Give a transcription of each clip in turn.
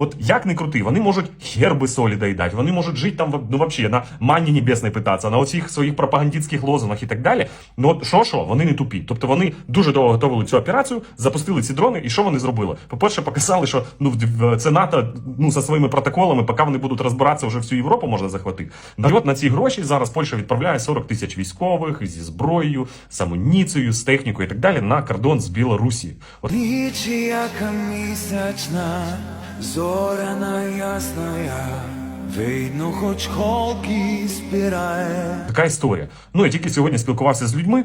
От як не крути, вони можуть герби солі доїдати, вони можуть жити там в- ну, вообще на мані небесної питатися, на оцих своїх пропагандистських лозунгах і так далі. Ну от що що, вони не тупі. Тобто вони дуже довго готували цю операцію, запустили ці дрони, і що вони зробили? По-перше, показали, що ну в- це НАТО ну за своїми протоколами, поки вони будуть розбиратися, вже всю Європу можна захватити. І от на ці гроші зараз Польща відправляє 40 тисяч військових зі зброєю, з амуніцією, з технікою і так далі на кордон з Білорусі. От Ніч яка місячна, зоряна ясная, видно, хоч холки спірає. Така історія. Ну я тільки сьогодні спілкувався з людьми.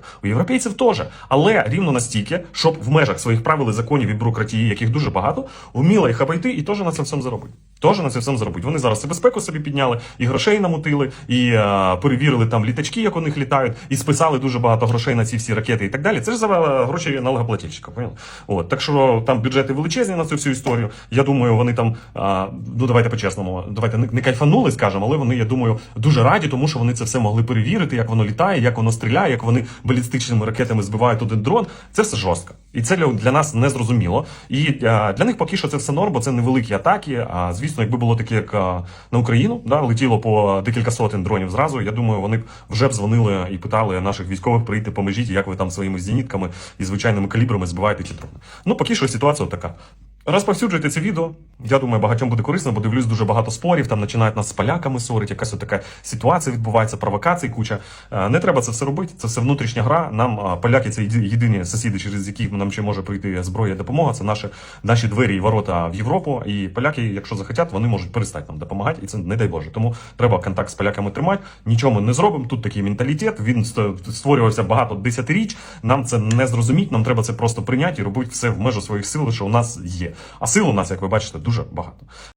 У європейців теж, але рівно настільки, щоб в межах своїх правил і законів і бюрократії, яких дуже багато, вміла їх обійти і теж на це всьому заробити. Теж на це всьому заробити. Вони зараз і безпеку собі підняли, і грошей намутили, і е, перевірили там літачки, як у них літають, і списали дуже багато грошей на ці всі ракети і так далі. Це ж за е, гроші налогоплательщика. Поняли? От так що там бюджети величезні на цю всю історію. Я думаю, вони там а, ну давайте по-чесному, давайте не, не кайфанули, скажемо, але вони, я думаю, дуже раді, тому що вони це все могли перевірити, як воно літає, як воно стріляє, як вони балістичними ракетами збивають один дрон. Це все жорстко. І це для нас не зрозуміло. І а, для них поки що це все норм, бо це невеликі атаки. А звісно, якби було таке, як на Україну, да, летіло по декілька сотень дронів зразу. Я думаю, вони б вже б дзвонили і питали наших військових прийти, поможіть, як ви там своїми зенітками і звичайними калібрами збиваєте ці дрони. Ну, поки що ситуація така. Розповсюджуйте це відео. Я думаю, багатьом буде корисно, бо дивлюсь дуже багато спорів. Там починають нас з поляками ссорити, якась така ситуація відбувається, провокацій куча. Е, Не треба це все робити. Це все внутрішня гра. Нам поляки це єдині сусіди, через які нам ще може прийти зброя допомога. Це наші, наші двері і ворота в Європу. І поляки, якщо захотять, вони можуть перестати нам допомагати. І це не дай Боже. Тому треба контакт з поляками тримати. Нічого ми не зробимо. Тут такий менталітет. Він створювався багато десятиріч. Нам це не зрозуміть. Нам треба це просто прийняти і робити все в межу своїх сил, що у нас є. А сил у нас, як ви бачите, дуже багато.